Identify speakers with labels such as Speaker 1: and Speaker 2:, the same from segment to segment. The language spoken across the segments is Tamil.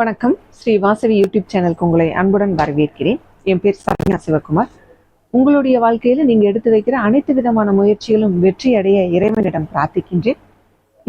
Speaker 1: வணக்கம். ஸ்ரீ வாசவி யூடியூப் சேனலுக்கு உங்களை அன்புடன் வரவேற்கிறேன். என் பேர் சரண்யா சிவகுமார். உங்களுடைய வாழ்க்கையில நீங்க எடுத்து வைக்கிற அனைத்து விதமான முயற்சிகளும் வெற்றி அடைய இறைவனிடம் பிரார்த்திக்கின்றேன்.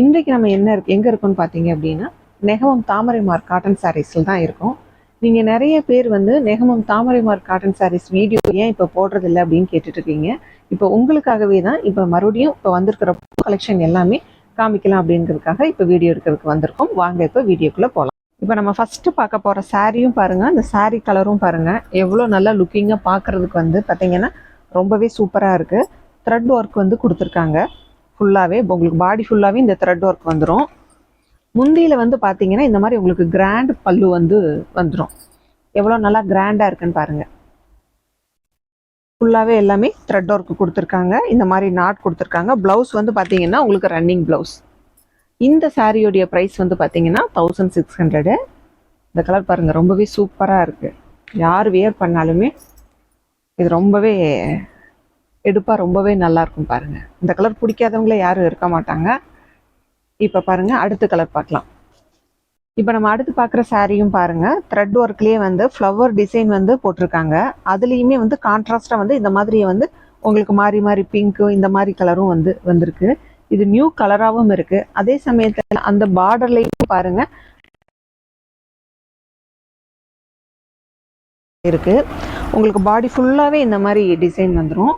Speaker 1: இன்றைக்கு நம்ம என்ன எங்கே எங்க இருக்கோம்னு பார்த்தீங்க அப்படின்னா நெகமம் தாமரைமார் காட்டன் சாரீஸ்ல தான் இருக்கும். நீங்க நிறைய பேர் வந்து நெகமம் தாமரைமார் காட்டன் சாரீஸ் வீடியோ ஏன் இப்போ போடுறது இல்லை அப்படின்னு கேட்டுட்டு இருக்கீங்க. இப்போ உங்களுக்காகவே தான் இப்போ மறுபடியும் இப்போ வந்திருக்கிற கலெக்ஷன் எல்லாமே காமிக்கலாம் அப்படிங்கிறதுக்காக இப்போ வீடியோ எடுக்கிறதுக்கு வந்திருக்கோம். வாங்க இப்போ வீடியோக்குள்ள போகலாம் இப்போ நம்ம ஃபஸ்ட்டு பார்க்க போகிற சாரியும் பாருங்கள் அந்த saree கலரும் பாருங்கள் எவ்வளோ நல்லா லுக்கிங்காக பார்க்கறதுக்கு வந்து பார்த்தீங்கன்னா ரொம்பவே சூப்பராக இருக்குது த்ரெட் ஒர்க் வந்து கொடுத்துருக்காங்க. ஃபுல்லாகவே உங்களுக்கு பாடி ஃபுல்லாகவே இந்த த்ரெட் ஒர்க் வந்துடும் முந்தியில் வந்து பார்த்தீங்கன்னா இந்த மாதிரி உங்களுக்கு கிராண்ட் பல்லு வந்து வந்துடும் எவ்வளோ நல்லா கிராண்டாக இருக்குன்னு பாருங்கள் ஃபுல்லாகவே எல்லாமே த்ரெட் ஒர்க் கொடுத்துருக்காங்க. இந்த மாதிரி நாட் கொடுத்துருக்காங்க. ப்ளவுஸ் வந்து பார்த்தீங்கன்னா உங்களுக்கு ரன்னிங் ப்ளவுஸ் இந்த சாரியோடைய ப்ரைஸ் வந்து பார்த்தீங்கன்னா தௌசண்ட் சிக்ஸ் ஹண்ட்ரடு இந்த கலர் பாருங்கள் ரொம்பவே சூப்பராக இருக்குது யார் வியர் பண்ணாலுமே இது ரொம்பவே எடுப்பாக ரொம்பவே நல்லாயிருக்கும் பாருங்கள் இந்த கலர் பிடிக்காதவங்களே யாரும் இருக்க மாட்டாங்க. இப்போ பாருங்கள் அடுத்த கலர் பார்க்கலாம். இப்போ நம்ம அடுத்து பார்க்குற சாரியும் பாருங்கள் த்ரெட் ஒர்க்லேயே வந்து ஃப்ளவர் டிசைன் வந்து போட்டிருக்காங்க. அதுலேயுமே வந்து கான்ட்ராஸ்டாக வந்து இந்த மாதிரி வந்து உங்களுக்கு மாறி மாறி பிங்க்கு இந்த மாதிரி கலரும் வந்து வந்திருக்கு. இது நியூ கலராகவும் இருக்கு. அதே சமயத்தில் அந்த பார்டர்லையும் பாருங்க. இருக்கு. உங்களுக்கு பாடி ஃபுல்லாகவே இந்த மாதிரி டிசைன் வந்துடும்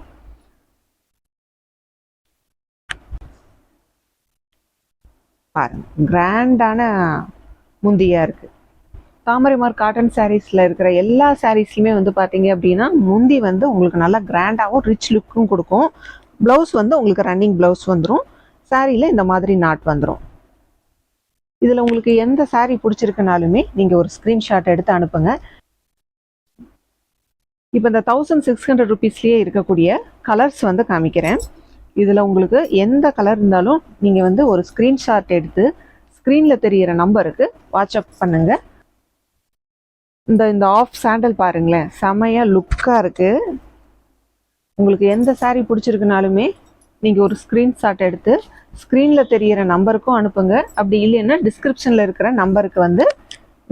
Speaker 1: பாருங்க. கிராண்டான முந்தியா இருக்கு. தாமரைமார் காட்டன் சாரீஸ்ல இருக்கிற எல்லா சாரீஸ்லையுமே வந்து பாத்தீங்க அப்படின்னா முந்தி வந்து உங்களுக்கு நல்லா கிராண்டாகவும் ரிச் லுக்கும் கொடுக்கும். ப்ளவுஸ் வந்து உங்களுக்கு ரன்னிங் ப்ளவுஸ் வந்துடும் சாரியில் இந்த மாதிரி நாட் வந்துடும் இதில் உங்களுக்கு எந்த saree பிடிச்சிருக்குனாலுமே நீங்கள் ஒரு ஸ்க்ரீன்ஷாட் எடுத்து அனுப்புங்க. இப்போ இந்த தௌசண்ட் சிக்ஸ் ஹண்ட்ரட் ருபீஸ்லேயே இருக்கக்கூடிய கலர்ஸ் வந்து காமிக்கிறேன். இதில் உங்களுக்கு எந்த கலர் இருந்தாலும் நீங்கள் வந்து ஒரு ஸ்க்ரீன்ஷாட் எடுத்து ஸ்க்ரீனில் தெரியிற நம்பருக்கு வாட்ஸ்அப் பண்ணுங்க. இந்த இந்த ஆஃப் சாண்டல் பாருங்களேன் செமையாக லுக்காக இருக்குது உங்களுக்கு எந்த saree பிடிச்சிருக்குனாலுமே நீங்கள் ஒரு ஸ்க்ரீன்ஷாட் எடுத்து ஸ்க்ரீனில் தெரியிற நம்பருக்கும் அனுப்புங்க. அப்படி இல்லைன்னா டிஸ்கிரிப்ஷனில் இருக்கிற நம்பருக்கு வந்து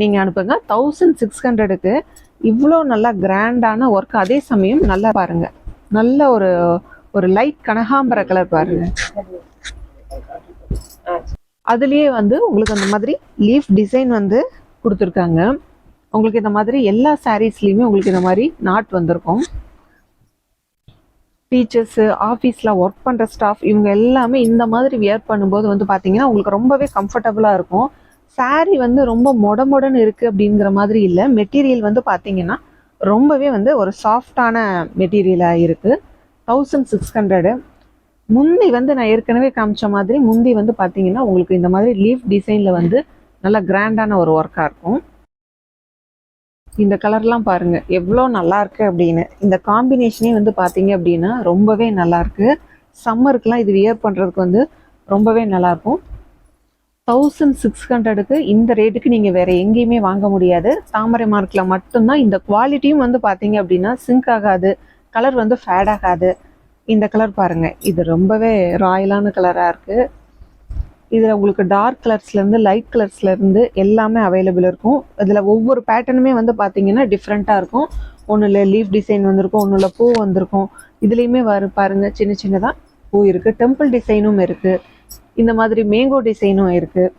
Speaker 1: நீங்கள் அனுப்புங்க. தௌசண்ட் சிக்ஸ் ஹண்ட்ரடுக்கு இவ்வளோ நல்லா கிராண்டான ஒர்க் அதே சமயம் நல்லா பாருங்க. நல்ல ஒரு ஒரு லைட் கனகாம்பர கலர் பாருங்க. அதுலேயே வந்து உங்களுக்கு அந்த மாதிரி லீஃப் டிசைன் வந்து கொடுத்துருக்காங்க. உங்களுக்கு இந்த மாதிரி எல்லா சாரீஸ்லேயுமே உங்களுக்கு இந்த மாதிரி நாட் வந்திருக்கும். டீச்சர்ஸு ஆஃபீஸில் ஒர்க் பண்ணுற ஸ்டாஃப் இவங்க எல்லாமே இந்த மாதிரி வியர் பண்ணும்போது வந்து பார்த்தீங்கன்னா உங்களுக்கு ரொம்பவே கம்ஃபர்டபுளாக இருக்கும். சாரீ வந்து ரொம்ப மொட மொடன்னு இருக்குது அப்படிங்கிற மாதிரி இல்லை. மெட்டீரியல் வந்து பார்த்தீங்கன்னா ரொம்பவே வந்து ஒரு சாஃப்டான மெட்டீரியலாக இருக்குது தௌசண்ட் சிக்ஸ் ஹண்ட்ரடு முந்தி வந்து நான் ஏற்கனவே காமிச்ச மாதிரி முந்தி வந்து பார்த்தீங்கன்னா உங்களுக்கு இந்த மாதிரி லீஃப் டிசைனில் வந்து நல்லா கிராண்டான ஒரு ஒர்க்காக இருக்கும். இந்த கலர்லாம் பாருங்க. எவ்வளோ நல்லா இருக்கு அப்படின்னு. இந்த காம்பினேஷனே வந்து பார்த்தீங்க அப்படின்னா ரொம்பவே நல்லா இருக்கு சம்மருக்குலாம் இது வியர் பண்ணுறதுக்கு வந்து ரொம்பவே நல்லா இருக்கும் தௌசண்ட் சிக்ஸ் ஹண்ட்ரடுக்கு இந்த ரேட்டுக்கு நீங்கள் வேற எங்கேயுமே வாங்க முடியாது. தாமரை மார்க்கில் மட்டும்தான் இந்த குவாலிட்டியும் வந்து பார்த்தீங்க அப்படின்னா சிங்க் ஆகாது. கலர் வந்து ஃபேட் ஆகாது. இந்த கலர் பாருங்க. இது ரொம்பவே ராயலான கலராக இருக்குது இதில் உங்களுக்கு டார்க் கலர்ஸ்லேருந்து லைட் கலர்ஸ்லேருந்து எல்லாமே அவைலபிள் இருக்கும். இதில் ஒவ்வொரு பேட்டர்னுமே வந்து பார்த்தீங்கன்னா டிஃப்ரெண்ட்டாக இருக்கும். ஒன்றில் லீஃப் டிசைன் வந்திருக்கும் ஒன்றில் பூ வந்திருக்கும். இதுலேயுமே வரு பாருங்க சின்ன சின்னதாக பூ இருக்குது டெம்பிள் டிசைனும் இருக்குது இந்த மாதிரி மேங்கோ டிசைனும் இருக்குது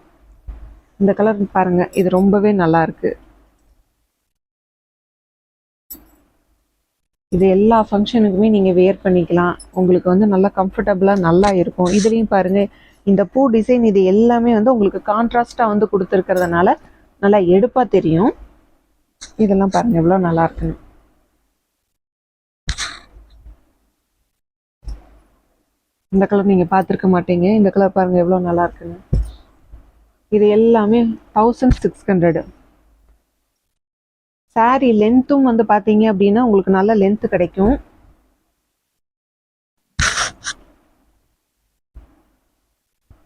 Speaker 1: இந்த கலர் பாருங்க இது ரொம்பவே நல்லாருக்கு இது எல்லா ஃபங்க்ஷனுக்குமே நீங்கள் வேர் பண்ணிக்கலாம். உங்களுக்கு வந்து நல்லா கம்ஃபர்டபுளாக நல்லா இருக்கும். இதுலேயும் பாருங்கள் இந்த பூ டிசைன் இது எல்லாமே வந்து உங்களுக்கு கான்ட்ராஸ்டாக வந்து கொடுத்துருக்கறதுனால நல்லா எடுப்பாக தெரியும். இதெல்லாம் பாருங்க எவ்வளோ நல்லா இருக்குன்னு. இந்த கலர் நீங்கள் பார்த்துருக்க மாட்டீங்க. இந்த கலர் பாருங்க எவ்வளோ நல்லா இருக்குன்னு. இது எல்லாமே தௌசண்ட் சிக்ஸ் ஹண்ட்ரடு சாரீ லென்த்தும் வந்து பார்த்தீங்க அப்படின்னா உங்களுக்கு நல்ல லென்த்து கிடைக்கும்.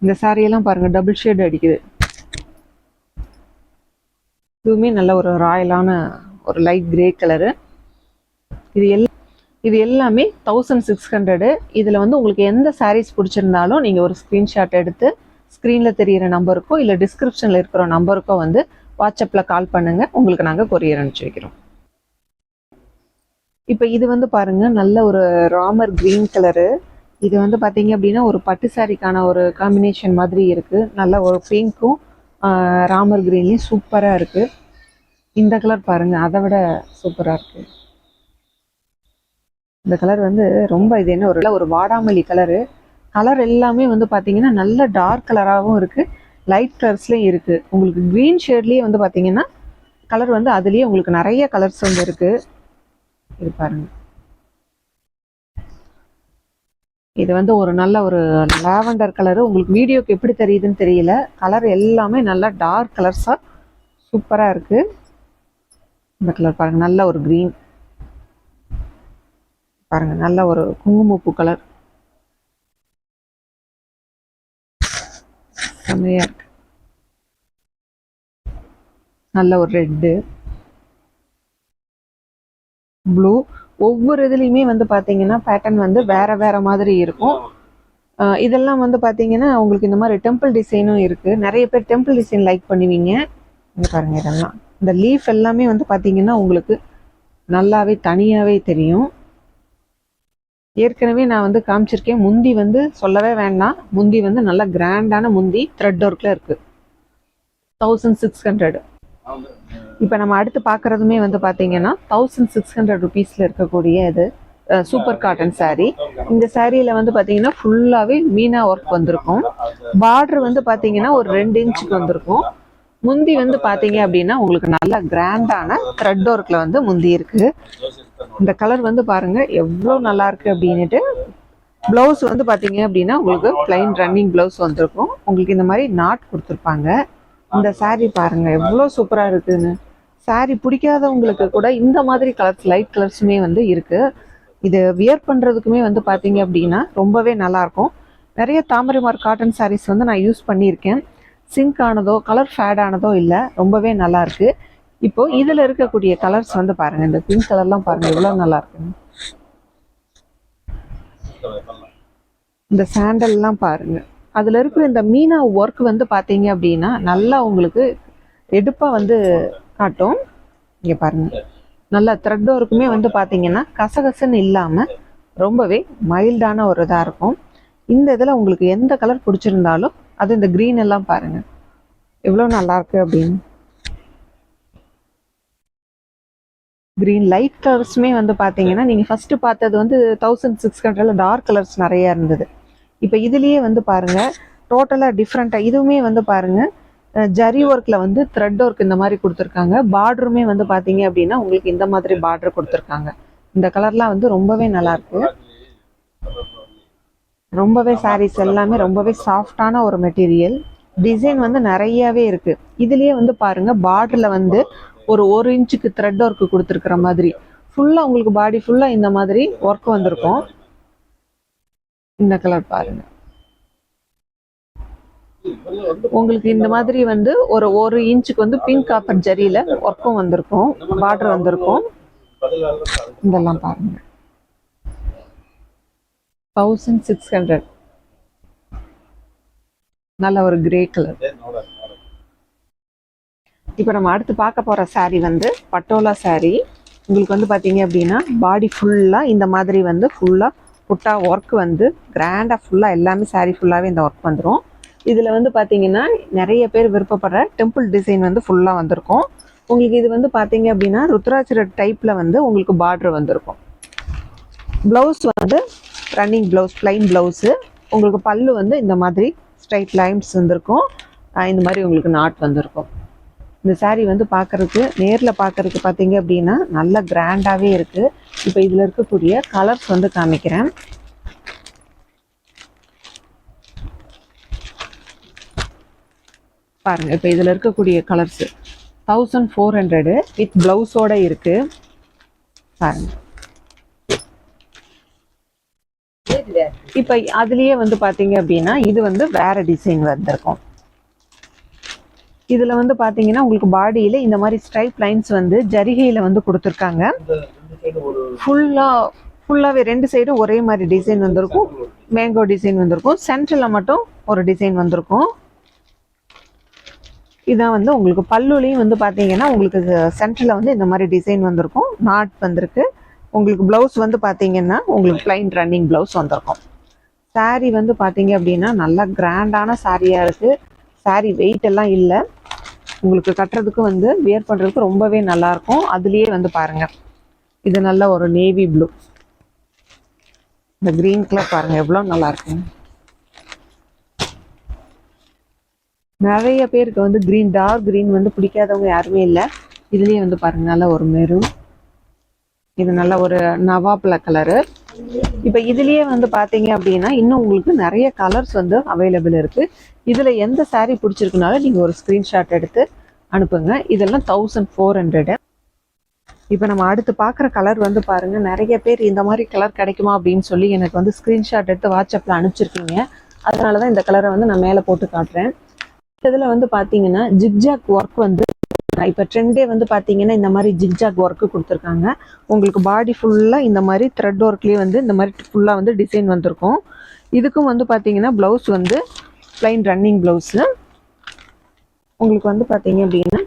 Speaker 1: இந்த சாரியெல்லாம் பாருங்க டபுள் ஷேட் அடிக்குது. இதுவுமே நல்ல ஒரு ராயலான ஒரு லைட் கிரே கலரு இது எல்லாம் இது எல்லாமே தௌசண்ட் சிக்ஸ் ஹண்ட்ரடு இதில் வந்து உங்களுக்கு எந்த சாரீஸ் பிடிச்சிருந்தாலும் நீங்கள் ஒரு ஸ்க்ரீன்ஷாட் எடுத்து ஸ்க்ரீனில் தெரியிற நம்பருக்கோ இல்லை டிஸ்கிரிப்ஷனில் இருக்கிற நம்பருக்கோ வந்து வாட்ஸ்அப்பில் கால் பண்ணுங்க. உங்களுக்கு நாங்கள் கொரியர் அனுப்பிச்சி வைக்கிறோம். இப்போ இது வந்து பாருங்க நல்ல ஒரு ராமர் கிரீன் கலரு இது வந்து பார்த்தீங்க அப்படின்னா ஒரு பட்டு சாரிக்கான ஒரு காம்பினேஷன் மாதிரி இருக்கு. நல்ல ஒரு பிங்க்கும் ராமர் கிரீன்லையும் சூப்பராக இருக்கு. இந்த கலர் பாருங்க அதை விட சூப்பராக இருக்கு. இந்த கலர் வந்து ரொம்ப இது என்ன ஒரு ஒரு வாடாமல்லி கலரு கலர் எல்லாமே வந்து பார்த்தீங்கன்னா நல்ல டார்க் கலராகவும் இருக்கு. லைட் கலர்ஸ்லேயும் இருக்கு. உங்களுக்கு க்ரீன் ஷேட்லேயே வந்து பார்த்தீங்கன்னா கலர் வந்து அதுலேயே உங்களுக்கு நிறைய கலர்ஸ் வந்து இருக்கு. இது பாருங்க. இது வந்து ஒரு நல்ல ஒரு லாவெண்டர் கலரு. உங்களுக்கு வீடியோக்கு எப்படி தெரியுதுன்னு தெரியல. கலர் எல்லாமே நல்லா டார்க் கலர்ஸாக சூப்பராக இருக்குது இந்த கலர் பாருங்கள் நல்ல ஒரு க்ரீன் பாருங்கள் நல்ல ஒரு குங்குமப்பூ கலர் செம்மையாக இருக்கு. நல்ல ஒரு ரெட்டு ப்ளூ ஒவ்வொரு இதுலேயுமே வந்து பார்த்தீங்கன்னா பேட்டர்ன் வந்து வேற வேற மாதிரி இருக்கும். இதெல்லாம் வந்து பார்த்தீங்கன்னா உங்களுக்கு இந்த மாதிரி டெம்பிள் டிசைனும் இருக்கு. நிறைய பேர் டெம்பிள் டிசைன் லைக் பண்ணுவீங்க. இங்க பாருங்க இதெல்லாம். இந்த லீஃப் எல்லாமே வந்து பார்த்தீங்கன்னா உங்களுக்கு நல்லாவே தனியாவே தெரியும். ஏற்கனவே நான் வந்து காமிச்சிருக்கேன். முந்தி வந்து சொல்லவே வேண்டாம். முந்தி வந்து நல்ல கிராண்டான முந்தி த்ரெட் ஒர்க்கில் இருக்கு. தௌசண்ட் சிக்ஸ் ஹண்ட்ரட் இப்போ நம்ம அடுத்து பார்க்குறதுமே வந்து பார்த்தீங்கன்னா தௌசண்ட் சிக்ஸ் ஹண்ட்ரட் ருபீஸில் இருக்கக்கூடிய இது சூப்பர் காட்டன் saree. இந்த சாரியில் வந்து பார்த்தீங்கன்னா ஃபுல்லாகவே மீனா ஒர்க் வந்திருக்கும். பார்டர் வந்து பார்த்தீங்கன்னா ஒரு ரெண்டு இன்ச்சுக்கு வந்திருக்கும். முந்தி வந்து பார்த்தீங்க அப்படின்னா உங்களுக்கு நல்ல கிராண்டான த்ரெட் ஒர்க்கில் வந்து முந்தி இருக்கு. இந்த கலர் வந்து பாருங்க எவ்வளோ நல்லா இருக்கு அப்படின்னுட்டு. ப்ளவுஸ் வந்து பார்த்தீங்க அப்படின்னா உங்களுக்கு பிளைன் ரன்னிங் ப்ளவுஸ் வந்திருக்கும். உங்களுக்கு இந்த மாதிரி நாட் கொடுத்துருப்பாங்க. இந்த saree பாருங்க எவ்வளோ சூப்பராக இருக்குன்னு. சாரி பிடிக்காதவங்களுக்கு கூட இந்த மாதிரி கலர்ஸ் லைட் கலர்ஸுமே வந்து இருக்குது இது வியர் பண்ணுறதுக்குமே வந்து பார்த்தீங்க அப்படின்னா ரொம்பவே நல்லாயிருக்கும் நிறைய நிறைய தாமரைமார் காட்டன் சாரீஸ் வந்து நான் யூஸ் பண்ணியிருக்கேன். சிங்க் ஆனதோ கலர் ஃபேட் ஆனதோ இல்லை ரொம்பவே நல்லாயிருக்கு இப்போ இதில் இருக்கக்கூடிய கலர்ஸ் வந்து பாருங்கள் இந்த பிங்க் கலர்லாம் பாருங்கள் எவ்வளோ நல்லா இருக்குங்க இந்த சாண்டல்லாம் பாருங்க. அதில் இருக்கிற இந்த மீனா ஒர்க் வந்து பார்த்தீங்க அப்படின்னா நல்லா உங்களுக்கு எடுப்பாக வந்து காட்டும். இங்கே பாருங்க. நல்லா த்ரெட் ஒர்க்குமே வந்து பாத்தீங்கன்னா கசகசன்னு இல்லாம ரொம்பவே மைல்டான ஒரு இதா இருக்கும். இந்த இதுல உங்களுக்கு எந்த கலர் பிடிச்சிருந்தாலும் அது இந்த க்ரீன் எல்லாம் பாருங்க. எவ்வளவு நல்லா இருக்கு அப்படின்னு. கிரீன் லைட் கலர்ஸுமே வந்து பார்த்தீங்கன்னா நீங்கள் ஃபஸ்ட்டு பார்த்தது வந்து தௌசண்ட் சிக்ஸ் ஹண்ட்ரடில் டார்க் கலர்ஸ் நிறைய இருந்தது. இப்போ இதுலேயே வந்து பாருங்க டோட்டலாக டிஃப்ரெண்ட்டாக இதுவுமே வந்து பாருங்க ஜரி ஒர்க்கில் வந்து த்ரெட் ஒர்க் இந்த மாதிரி கொடுத்துருக்காங்க. பார்டருமே வந்து பார்த்தீங்க அப்படின்னா உங்களுக்கு இந்த மாதிரி பார்டர் கொடுத்துருக்காங்க. இந்த கலர்லாம் வந்து ரொம்பவே நல்லாயிருக்கு ரொம்பவே சாரீஸ் எல்லாமே ரொம்பவே சாஃப்டான ஒரு மெட்டீரியல் டிசைன் வந்து நிறையவே இருக்கு. இதுலயே வந்து பாருங்க பார்டர்ல வந்து ஒரு ஒரு இன்ச்சுக்கு த்ரெட் ஒர்க் கொடுத்துருக்குற மாதிரி. ஃபுல்லா உங்களுக்கு பாடி ஃபுல்லா இந்த மாதிரி ஒர்க் வந்திருக்கும். இந்த கலர் பாருங்க. உங்களுக்கு இந்த மாதிரி வந்து ஒரு ஒரு இன்ச்சுக்கு வந்து பிங்க் காப்பர் ஜரியில ஒர்க்கும் வந்திருக்கும். பார்டர் வந்திருக்கும். இதெல்லாம் பாருங்க. தௌசண்ட் சிக்ஸ் ஹண்ட்ரட் நல்ல ஒரு கிரே கலர் இப்போ நம்ம அடுத்து பார்க்க போற சாரீ வந்து பட்டோலா saree. உங்களுக்கு வந்து பாத்தீங்க அப்படின்னா பாடி ஃபுல்லா இந்த மாதிரி வந்து ஃபுல்லா புட்டா ஒர்க் வந்து கிராண்டா ஃபுல்லாக எல்லாமே சாரீ ஃபுல்லாவே இந்த ஒர்க் வந்துடும் இதில் வந்து பார்த்தீங்கன்னா நிறைய பேர் விருப்பப்படுற டெம்பிள் டிசைன் வந்து ஃபுல்லாக வந்திருக்கும். உங்களுக்கு இது வந்து பார்த்தீங்க அப்படின்னா ருத்ராட்சர டைப்பில் வந்து உங்களுக்கு பார்ட்ரு வந்திருக்கும். ப்ளவுஸ் வந்து ரன்னிங் ப்ளவுஸ் ப்ளைன் ப்ளவுஸு உங்களுக்கு பல்லு வந்து இந்த மாதிரி ஸ்ட்ரைட் லைன்ஸ் வந்திருக்கும். இந்த மாதிரி உங்களுக்கு நாட் வந்திருக்கும். இந்த சாரீ வந்து பார்க்கறதுக்கு நேரில் பார்க்குறதுக்கு பார்த்தீங்க அப்படின்னா நல்ல கிராண்டாகவே இருக்குது இப்போ இதில் இருக்கக்கூடிய கலர்ஸ் வந்து காமிக்கிறேன். பாருங்க இப்போ இதில் இருக்கக்கூடிய colours thousand four hundred with ப்ளவுஸோட இருக்குது பாருங்க. இப்போ அதுலயே வந்து பாத்தீங்க அப்படின்னா இது வந்து வேற டிசைன் வந்திருக்கும். இதுல வந்து பாத்தீங்கன்னா உங்களுக்கு பாடியில இந்த மாதிரி ஸ்ட்ரைப் லைன்ஸ் வந்து ஜரிகையில வந்து கொடுத்துருக்காங்க. ஃபுல்லா ஃபுல்லாவே ரெண்டு சைடும் ஒரே மாதிரி டிசைன் வந்திருக்கும். மேங்கோ டிசைன் வந்திருக்கும். சென்டர்ல மட்டும் ஒரு டிசைன் வந்திருக்கும். இதான் வந்து உங்களுக்கு பல்லுலையும் வந்து பார்த்தீங்கன்னா உங்களுக்கு சென்டரில் வந்து இந்த மாதிரி டிசைன் வந்திருக்கும். நாட் வந்திருக்கு. உங்களுக்கு ப்ளவுஸ் வந்து பார்த்தீங்கன்னா உங்களுக்கு பிளைன் ரன்னிங் ப்ளவுஸ் வந்திருக்கும். Saree வந்து பார்த்தீங்க அப்படின்னா நல்லா கிராண்டான சாரியாக இருக்குது saree வெயிட் எல்லாம் இல்லை. உங்களுக்கு கட்டுறதுக்கு வந்து வியர் பண்ணுறதுக்கு ரொம்பவே நல்லாயிருக்கும் அதுலேயே வந்து பாருங்கள் இது நல்ல ஒரு நேவி ப்ளூ இந்த க்ரீன் கலர் பாருங்கள் எவ்வளோ நல்லா இருக்குங்க நிறைய பேருக்கு வந்து க்ரீன் டார்க் க்ரீன் வந்து பிடிக்காதவங்க யாருமே இல்லை. இதுலேயே வந்து பாருங்க நல்ல ஒரு மெரூன் இது நல்ல ஒரு நவாப்ல கலரு இப்போ இதுலயே வந்து பாத்தீங்க அப்படின்னா இன்னும் உங்களுக்கு நிறைய கலர்ஸ் வந்து அவைலபிள் இருக்கு. இதுல எந்த சாரீ பிடிச்சிருக்குனாலும் நீங்க ஒரு ஸ்க்ரீன்ஷாட் எடுத்து அனுப்புங்க. இதெல்லாம் தௌசண்ட் ஃபோர் ஹண்ட்ரடு இப்போ நம்ம அடுத்து பார்க்குற கலர் வந்து பாருங்க நிறைய பேர் இந்த மாதிரி கலர் கிடைக்குமா அப்படின்னு சொல்லி எனக்கு வந்து ஸ்க்ரீன்ஷாட் எடுத்து வாட்ஸ்அப்பில் அனுப்பிச்சிருக்கீங்க. அதனால தான் இந்த கலரை வந்து நான் மேலே போட்டு காட்டுறேன். இதில் வந்து பார்த்தீங்கன்னா ஜிக்ஜாக் ஒர்க் வந்து இப்போ ட்ரெண்டே வந்து பார்த்தீங்கன்னா இந்த மாதிரி ஜிக்ஜாக் ஒர்க்கு கொடுத்துருக்காங்க. உங்களுக்கு பாடி ஃபுல்லாக இந்த மாதிரி த்ரெட் ஒர்க்லேயே வந்து இந்த மாதிரி ஃபுல்லாக வந்து டிசைன் வந்திருக்கும். இதுக்கும் வந்து பார்த்தீங்கன்னா ப்ளவுஸ் வந்து ப்ளைன் ரன்னிங் ப்ளவுஸு உங்களுக்கு வந்து பார்த்தீங்க அப்படின்னா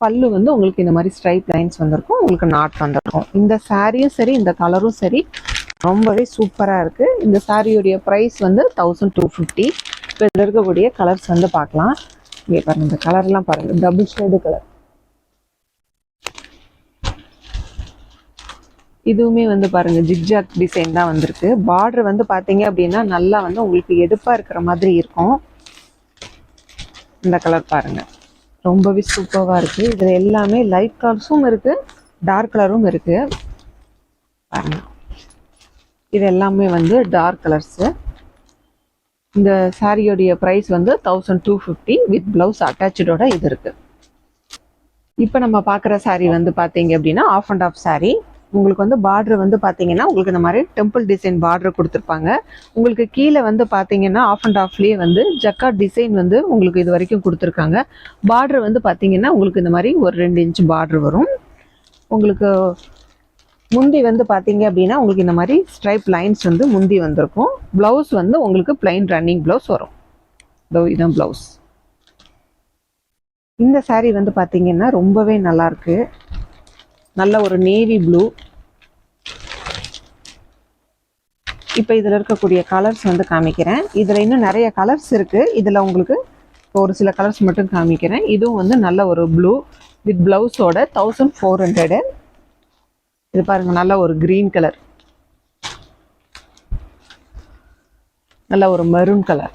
Speaker 1: பல்லு வந்து உங்களுக்கு இந்த மாதிரி ஸ்ட்ரைப் லைன்ஸ் வந்திருக்கும். உங்களுக்கு நாட் வந்திருக்கும். இந்த சாரியும் சரி இந்த கலரும் சரி ரொம்பவே சூப்பராக இருக்குது இந்த சாரியுடைய ப்ரைஸ் வந்து தௌசண்ட் டூ ஃபிஃப்டி இப்போ இதில் இருக்கக்கூடிய கலர்ஸ் வந்து பார்க்கலாம். இங்கே பாருங்க இந்த கலர்லாம் பாருங்க. டபுள் ஷேடு கலர் இதுவுமே வந்து பாருங்க ஜிக்ஜாக் டிசைன் தான் வந்திருக்கு. பார்டர் வந்து பார்த்தீங்க அப்படின்னா நல்லா வந்து உங்களுக்கு எடுப்பாக இருக்கிற மாதிரி இருக்கும். இந்த கலர் பாருங்க. ரொம்பவே சூப்பராக இருக்கு. இதில் எல்லாமே லைட் கலர்ஸும் இருக்கு டார்க் கலரும் இருக்கு. பாருங்க. இது எல்லாமே வந்து டார்க் கலர்ஸு இந்த சாரியோடைய ப்ரைஸ் வந்து thousand two fifty with blouse அட்டாச்சோட இது இருக்கு. இப்போ நம்ம பார்க்குற saree வந்து பார்த்தீங்க அப்படின்னா ஆஃப் அண்ட் ஆஃப் saree. உங்களுக்கு வந்து பார்டர் வந்து பார்த்தீங்கன்னா உங்களுக்கு இந்த மாதிரி டெம்பிள் டிசைன் பார்டர் கொடுத்துருப்பாங்க. உங்களுக்கு கீழே வந்து பார்த்தீங்கன்னா ஆஃப் அண்ட் ஆஃப்லேயே வந்து ஜக்கா டிசைன் வந்து உங்களுக்கு இது வரைக்கும் கொடுத்துருக்காங்க. பார்டர் வந்து பார்த்தீங்கன்னா உங்களுக்கு இந்த மாதிரி ஒரு ரெண்டு இன்ச் பார்டர் வரும். உங்களுக்கு முந்தி வந்து பார்த்தீங்க அப்படின்னா உங்களுக்கு இந்த மாதிரி ஸ்ட்ரைப் லைன்ஸ் வந்து முந்தி வந்திருக்கும். ப்ளவுஸ் வந்து உங்களுக்கு பிளைன் ரன்னிங் ப்ளவுஸ் வரும். இதான் ப்ளவுஸ் இந்த சாரீ வந்து பார்த்தீங்கன்னா ரொம்பவே நல்லாயிருக்கு நல்ல ஒரு நேவி ப்ளூ இப்போ இதில் இருக்கக்கூடிய கலர்ஸ் வந்து காமிக்கிறேன். இதில் இன்னும் நிறைய கலர்ஸ் இருக்குது இதில் உங்களுக்கு ஒரு சில கலர்ஸ் மட்டும் காமிக்கிறேன். இதுவும் வந்து நல்ல ஒரு ப்ளூ வித் ப்ளவுஸோட தௌசண்ட் ஃபோர் ஹண்ட்ரடு இது பாருங்க நல்ல ஒரு க்ரீன் கலர் நல்ல ஒரு மெரூன் கலர்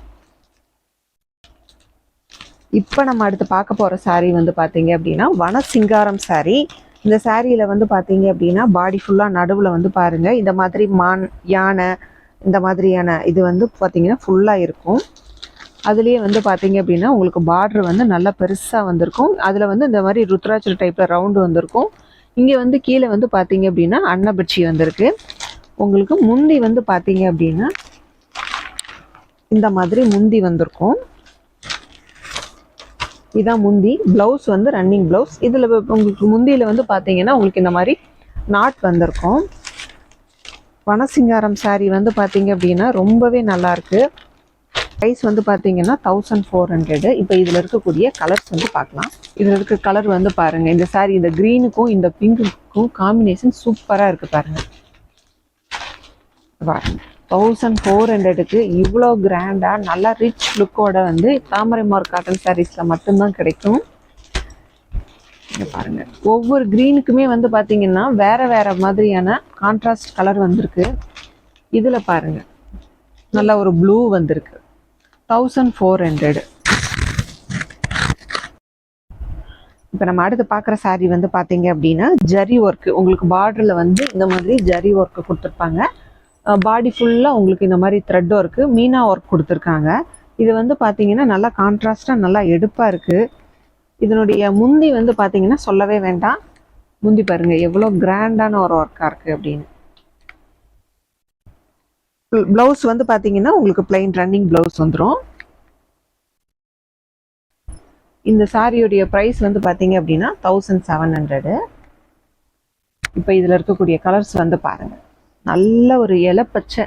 Speaker 1: இப்போ நம்ம அடுத்து பார்க்க போகிற சாரீ வந்து பார்த்தீங்க அப்படின்னா வன சிங்காரம் சாரீ இந்த சாரியில் வந்து பார்த்தீங்க அப்படின்னா பாடி ஃபுல்லாக நடுவில் வந்து பாருங்கள் இந்த மாதிரி மான் யானை இந்த மாதிரியான இது வந்து பார்த்தீங்கன்னா ஃபுல்லாக இருக்கும். அதுலேயே வந்து பார்த்தீங்க அப்படின்னா உங்களுக்கு பார்ட்ரு வந்து நல்லா பெருசாக வந்திருக்கும். அதில் வந்து இந்த மாதிரி ருத்ராட்சர் டைப்பில் ரவுண்டு வந்திருக்கும். இங்கே வந்து கீழே வந்து பார்த்தீங்க அப்படின்னா அன்னபட்சி வந்திருக்கு. உங்களுக்கு முந்தி வந்து பார்த்தீங்க அப்படின்னா இந்த மாதிரி முந்தி வந்திருக்கும். இதான் முந்தி. ப்ளவுஸ் வந்து ரன்னிங் ப்ளவுஸ் இதில் உங்களுக்கு முந்தியில் வந்து பார்த்தீங்கன்னா உங்களுக்கு இந்த மாதிரி நாட் வந்திருக்கும். வனசிங்காரம் saree வந்து பார்த்தீங்க அப்படின்னா ரொம்பவே நல்லாயிருக்கு ப்ரைஸ் வந்து பார்த்தீங்கன்னா தௌசண்ட் ஃபோர் ஹண்ட்ரடு இப்போ இதில் இருக்கக்கூடிய கலர்ஸ் வந்து பார்க்கலாம் இதில் இருக்க கலர் வந்து பாருங்கள் இந்த saree இந்த க்ரீனுக்கும் இந்த பிங்க்குக்கும் காம்பினேஷன் சூப்பராக இருக்குது பாருங்கள் பாருங்க. தௌசண்ட் ஃபோர் ஹண்ட்ரடுக்கு இவ்வளோ கிராண்டாக நல்லா ரிச் லுக்கோட வந்து தாமரை மார்க் காட்டன் சாரீஸில் மட்டும்தான் கிடைக்கும். பாருங்கள் பாருங்க. ஒவ்வொரு க்ரீனுக்குமே வந்து பார்த்தீங்கன்னா வேற வேற மாதிரியான கான்ட்ராஸ்ட் கலர் வந்திருக்கு. இதில் பாருங்க. நல்லா ஒரு ப்ளூ வந்திருக்கு. தௌசண்ட் ஃபோர் ஹண்ட்ரடு இப்போ நம்ம அடுத்து பார்க்குற saree வந்து பார்த்தீங்க அப்படின்னா ஜரி ஒர்க்கு உங்களுக்கு பார்டரில் வந்து இந்த மாதிரி ஜரி ஒர்க்கு கொடுத்துருப்பாங்க. பாடி ஃபுல்லாக உங்களுக்கு இந்த மாதிரி த்ரெட் ஒர்க்கு மீனா ஒர்க் கொடுத்துருக்காங்க. இது வந்து பார்த்தீங்கன்னா நல்லா கான்ட்ராஸ்டாக நல்லா எடுப்பாக இருக்குது இதனுடைய முந்தி வந்து பார்த்தீங்கன்னா சொல்லவே வேண்டாம். முந்தி பாருங்கள் எவ்வளோ கிராண்டான ஒரு ஒர்க்காக இருக்குது அப்படின்னு. ப்ளவுஸ் வந்து பார்த்தீங்கன்னா உங்களுக்கு பிளைன் ரன்னிங் ப்ளவுஸ் வந்துடும் இந்த சாரியுடைய ப்ரைஸ் வந்து பார்த்தீங்க அப்படின்னா தௌசண்ட் செவன் ஹண்ட்ரடு இப்போ இதில் இருக்கக்கூடிய கலர்ஸ் வந்து பாருங்க. நல்ல ஒரு இலை பச்சை.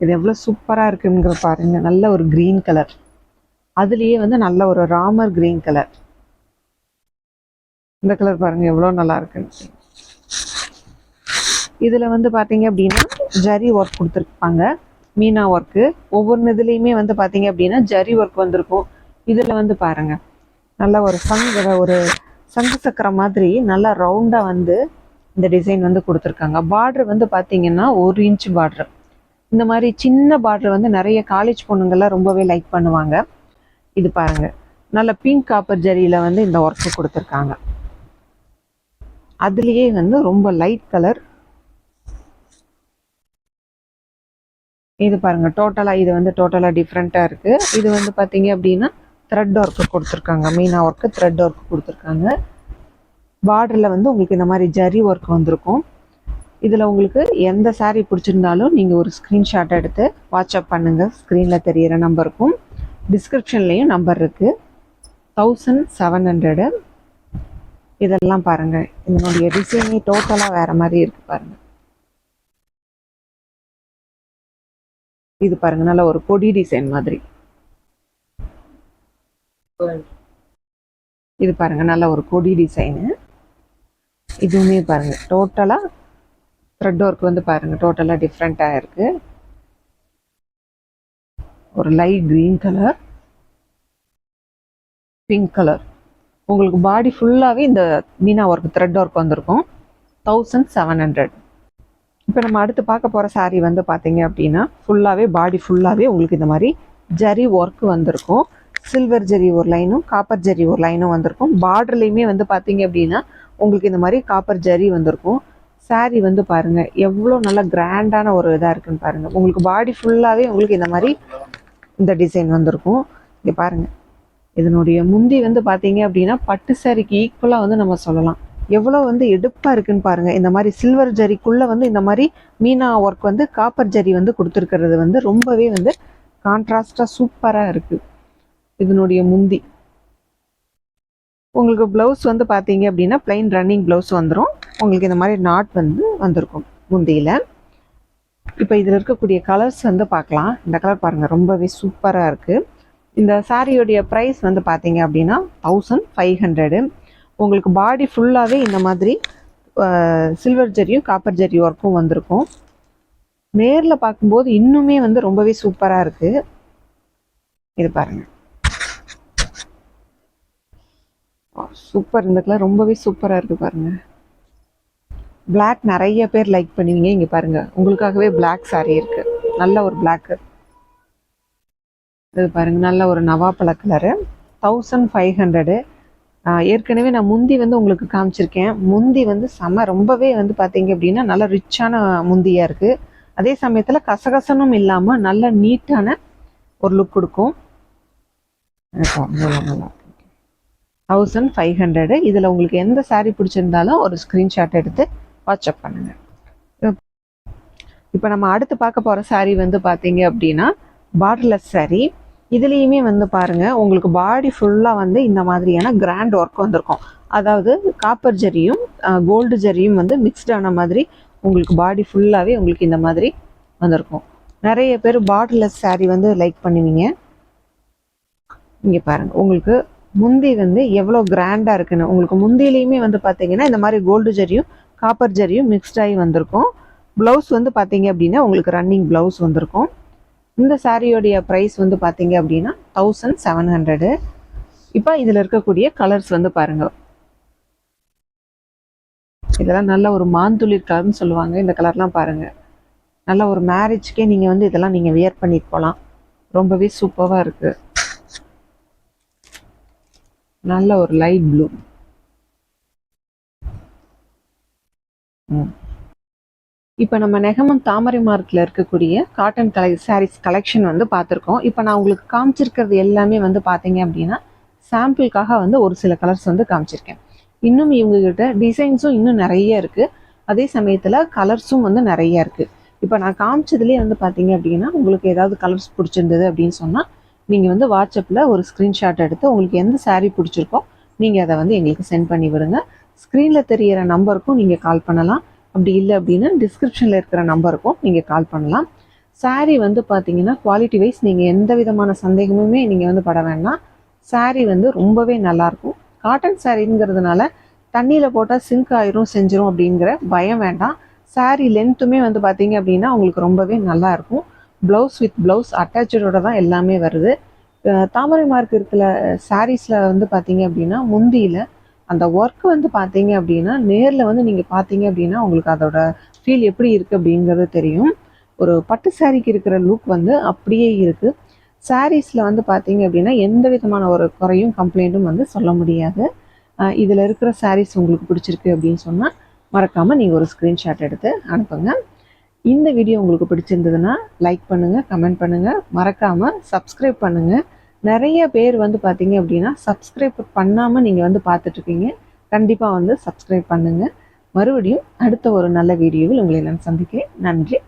Speaker 1: இது எவ்வளோ சூப்பராக இருக்குங்கிற பாருங்க. நல்ல ஒரு க்ரீன் கலர் அதுலேயே வந்து நல்ல ஒரு ராமர் கிரீன் கலர் இந்த கலர் பாருங்க எவ்வளோ நல்லா இருக்குன்னு. இதில் வந்து பார்த்தீங்க அப்படின்னா ஜரி ஒர்க் கொடுத்துருப்பாங்க. மீனா ஒர்க்கு ஒவ்வொரு இதுலேயுமே வந்து பார்த்தீங்க அப்படின்னா ஜரி ஒர்க் வந்திருக்கும். இதில் வந்து பாருங்க. நல்ல ஒரு சங்கு ஒரு சங்கு சக்கரம் மாதிரி நல்லா ரவுண்டாக வந்து இந்த டிசைன் வந்து கொடுத்துருக்காங்க. பார்ட்ரு வந்து பார்த்தீங்கன்னா ஒரு இன்ச் பார்ட்ரு இந்த மாதிரி சின்ன பார்ட்ரு வந்து நிறைய காலேஜ் பொண்ணுங்கள்லாம் ரொம்பவே லைக் பண்ணுவாங்க. இது பாருங்க. நல்ல பிங்க் காப்பர் ஜரியில் வந்து இந்த ஒர்க்கு கொடுத்துருக்காங்க. அதுலேயே வந்து ரொம்ப லைட் கலர் இது பாருங்க டோட்டலாக இது வந்து டோட்டலாக டிஃப்ரெண்ட்டாக இருக்குது இது வந்து பார்த்தீங்க அப்படின்னா த்ரெட் ஒர்க்கு கொடுத்துருக்காங்க. மீனா ஒர்க்கு த்ரெட் ஒர்க்கு கொடுத்துருக்காங்க. பார்டரில் வந்து உங்களுக்கு இந்த மாதிரி ஜரி ஒர்க் வந்திருக்கும். இதில் உங்களுக்கு எந்த சாரீ பிடிச்சிருந்தாலும் நீங்கள் ஒரு ஸ்க்ரீன்ஷாட் எடுத்து வாட்ஸ்அப் பண்ணுங்கள் ஸ்க்ரீனில் தெரியிற நம்பருக்கும் டிஸ்கிரிப்ஷன்லேயும் நம்பர் இருக்குது தௌசண்ட் செவன் ஹண்ட்ரடு இதெல்லாம் பாருங்கள் இதனுடைய டிசைனே டோட்டலாக வேறு மாதிரி இருக்குது பாருங்கள் இது பாருங்க நல்ல ஒரு கொடி டிசைன் மாதிரி. இது பாருங்க நல்ல ஒரு கொடி டிசைனு இதுவுமே பாருங்க டோட்டலாக த்ரெட் ஒர்க் வந்து பாருங்க டோட்டலாக டிஃப்ரெண்ட்டாக இருக்கு. ஒரு light green colour pink colour உங்களுக்கு பாடி ஃபுல்லாகவே இந்த மீனா ஒர்க் த்ரெட் ஒர்க் வந்திருக்கும். தௌசண்ட் செவன் ஹண்ட்ரட் இப்போ நம்ம அடுத்து பார்க்க போகிற saree வந்து பார்த்தீங்க அப்படின்னா ஃபுல்லாகவே பாடி ஃபுல்லாகவே உங்களுக்கு இந்த மாதிரி ஜரி ஒர்க் வந்திருக்கும். சில்வர் ஜரி ஒரு லைனும் காப்பர் ஜரி ஒரு லைனும் வந்திருக்கும். பார்டர்லேயுமே வந்து பார்த்தீங்க அப்படின்னா உங்களுக்கு இந்த மாதிரி காப்பர் ஜரி வந்திருக்கும். Saree வந்து பாருங்கள் எவ்வளோ நல்ல கிராண்டான ஒரு இதாக இருக்குன்னு பாருங்கள் உங்களுக்கு பாடி ஃபுல்லாகவே உங்களுக்கு இந்த மாதிரி இந்த டிசைன் வந்திருக்கும். இங்கே பாருங்கள் இதனுடைய முந்தி வந்து பார்த்தீங்க அப்படின்னா பட்டு சாரிக்கு ஈக்குவலாக வந்து நம்ம சொல்லலாம். எவ்வளோ வந்து எடுப்பாக இருக்குன்னு பாருங்க. இந்த மாதிரி சில்வர் ஜரிக்குள்ளே வந்து இந்த மாதிரி மீனா ஒர்க் வந்து காப்பர் ஜரி வந்து கொடுத்துருக்கிறது வந்து ரொம்பவே வந்து கான்ட்ராஸ்டாக சூப்பராக இருக்குது இதனுடைய முந்தி. உங்களுக்கு ப்ளவுஸ் வந்து பார்த்தீங்க அப்படின்னா பிளைன் ரன்னிங் ப்ளவுஸ் வந்துடும் உங்களுக்கு இந்த மாதிரி நாட் வந்து வந்திருக்கும் முந்தியில். இப்போ இதில் இருக்கக்கூடிய கலர்ஸ் வந்து பார்க்கலாம். இந்த கலர் பாருங்கள் ரொம்பவே சூப்பராக இருக்குது இந்த சாரியோடைய ப்ரைஸ் வந்து பார்த்தீங்க அப்படின்னா தௌசண்ட் ஃபைவ் ஹண்ட்ரடு உங்களுக்கு பாடி ஃபுல்லாகவே இந்த மாதிரி சில்வர் ஜரியும் காப்பர் ஜரி ஒர்க்கும் வந்திருக்கும். நேரில் பார்க்கும்போது இன்னுமே வந்து ரொம்பவே சூப்பராக இருக்குது இது பாருங்க. சூப்பர் இந்த கலர் ரொம்பவே சூப்பராக இருக்குது பாருங்க. பிளாக் நிறைய பேர் லைக் பண்ணுவீங்க. இங்கே பாருங்கள் உங்களுக்காகவே பிளாக் சாரீ இருக்குது நல்ல ஒரு பிளாக்கு இது பாருங்க. நல்ல ஒரு நவாப்பழ கலரு. தௌசண்ட் ஃபைவ் ஹண்ட்ரடு ஏற்கனவே நான் முந்தி வந்து உங்களுக்கு காமிச்சிருக்கேன். முந்தி வந்து செம ரொம்பவே வந்து பார்த்தீங்க அப்படின்னா நல்லா ரிச்சான முந்தியாக இருக்குது அதே சமயத்தில் கசகசனும் இல்லாமல் நல்ல நீட்டான ஒரு லுக் கொடுக்கும். தௌசண்ட் ஃபைவ் ஹண்ட்ரடு இதில் உங்களுக்கு எந்த சாரீ பிடிச்சிருந்தாலும் ஒரு ஸ்க்ரீன்ஷாட் எடுத்து வாட்ஸ்அப் பண்ணுங்க. இப்போ நம்ம அடுத்து பார்க்க போகிற சாரீ வந்து பார்த்தீங்க அப்படின்னா பார்டர்லெஸ் சாரீ இதுலேயுமே வந்து பாருங்கள் உங்களுக்கு பாடி ஃபுல்லாக வந்து இந்த மாதிரியான கிராண்ட் ஒர்க் வந்திருக்கும். அதாவது காப்பர் ஜரியும் கோல்டு ஜரியும் வந்து மிக்ஸ்டான மாதிரி உங்களுக்கு பாடி ஃபுல்லாகவே உங்களுக்கு இந்த மாதிரி வந்திருக்கும். நிறைய பேர் பாட்டில் saree வந்து லைக் பண்ணுவீங்க. இங்கே பாருங்கள் உங்களுக்கு முந்தி வந்து எவ்வளோ கிராண்டாக இருக்குன்னு உங்களுக்கு முந்தியிலையுமே வந்து பார்த்தீங்கன்னா இந்த மாதிரி கோல்டு ஜரியும் காப்பர் ஜரியும் மிக்ஸ்டாகி வந்திருக்கும். ப்ளவுஸ் வந்து பார்த்தீங்க அப்படின்னா உங்களுக்கு ரன்னிங் ப்ளவுஸ் வந்திருக்கும். இந்த சாரியோடைய ப்ரைஸ் வந்து பார்த்தீங்க அப்படின்னா தௌசண்ட் செவன் ஹண்ட்ரடு இப்போ இதில் இருக்கக்கூடிய கலர்ஸ் வந்து பாருங்க. இதெல்லாம் நல்ல ஒரு மாந்துளிர் கலர்னு சொல்லுவாங்க. இந்த கலர்லாம் பாருங்க. நல்ல ஒரு மேரேஜ்க்கே நீங்கள் வந்து இதெல்லாம் நீங்கள் வியர் பண்ணிட்டு போகலாம் ரொம்பவே சூப்பராக இருக்குது நல்ல ஒரு லைட் ப்ளூ இப்போ நம்ம நெகமம் தாமரை மார்க்கில் இருக்கக்கூடிய காட்டன் கலை சாரீஸ் கலெக்ஷன் வந்து பார்த்துருக்கோம். இப்போ நான் உங்களுக்கு காமிச்சிருக்கிறது எல்லாமே வந்து பார்த்தீங்க அப்படின்னா சாம்பிளுக்காக வந்து ஒரு சில கலர்ஸ் வந்து காமிச்சிருக்கேன். இன்னும் இவங்ககிட்ட டிசைன்ஸும் இன்னும் நிறைய இருக்குது அதே சமயத்தில் கலர்ஸும் வந்து நிறைய இருக்குது இப்போ நான் காமிச்சதுலேயே வந்து பார்த்தீங்க அப்படின்னா உங்களுக்கு ஏதாவது கலர்ஸ் பிடிச்சிருந்தது அப்படின்னு சொன்னால் நீங்கள் வந்து வாட்ஸ்அப்பில் ஒரு ஸ்க்ரீன்ஷாட் எடுத்து உங்களுக்கு எந்த சாரீ பிடிச்சிருக்கோ நீங்கள் அதை வந்து எங்களுக்கு சென்ட் பண்ணி விடுங்க. ஸ்க்ரீனில் தெரியிற நம்பருக்கும் நீங்கள் கால் பண்ணலாம். அப்படி இல்லை அப்படின்னா டிஸ்கிரிப்ஷனில் இருக்கிற நம்பருக்கும் நீங்கள் கால் பண்ணலாம். சாரீ வந்து பார்த்தீங்கன்னா குவாலிட்டி வைஸ் நீங்கள் எந்த விதமான சந்தேகமுமே நீங்கள் வந்து பட வேண்டாம். சாரீ வந்து ரொம்பவே நல்லாயிருக்கும் காட்டன் சாரீங்கிறதுனால தண்ணியில் போட்டால் சிங்க் ஆயிரும் செஞ்சிரும் அப்படிங்கிற பயம் வேண்டாம். சாரீ லென்த்துமே வந்து பார்த்தீங்க அப்படின்னா உங்களுக்கு ரொம்பவே நல்லா இருக்கும். ப்ளவுஸ் வித் ப்ளவுஸ் அட்டாச்சோட தான் எல்லாமே வருது. தாமரை மார்க் இருக்கிற சாரீஸில் வந்து பார்த்தீங்க அப்படின்னா முந்தியில் அந்த ஒர்க் வந்து பார்த்தீங்க அப்படின்னா நேரில் வந்து நீங்கள் பார்த்தீங்க அப்படின்னா உங்களுக்கு அதோட ஃபீல் எப்படி இருக்குது அப்படிங்கிறது தெரியும். ஒரு பட்டு சாரீக்கு இருக்கிற லுக் வந்து அப்படியே இருக்குது சாரீஸில் வந்து பார்த்தீங்க அப்படின்னா எந்த விதமான ஒரு குறையும் கம்ப்ளைண்ட்டும் வந்து சொல்ல முடியாது. இதில் இருக்கிற சாரீஸ் உங்களுக்கு பிடிச்சிருக்கு அப்படின்னு சொன்னால் மறக்காமல் நீங்கள் ஒரு ஸ்க்ரீன்ஷாட் எடுத்து அனுப்புங்க. இந்த வீடியோ உங்களுக்கு பிடிச்சிருந்ததுன்னா லைக் பண்ணுங்கள் கமெண்ட் பண்ணுங்கள் மறக்காமல் சப்ஸ்கிரைப் பண்ணுங்கள் நிறைய பேர் வந்து பார்த்தீங்க அப்படின்னா சப்ஸ்கிரைப் பண்ணாமல் நீங்கள் வந்து பார்த்துட்ருக்கீங்க கண்டிப்பாக வந்து சப்ஸ்கிரைப் பண்ணுங்கள் மறுபடியும் அடுத்த ஒரு நல்ல வீடியோவில் உங்களை நான் சந்திக்கிறேன். நன்றி.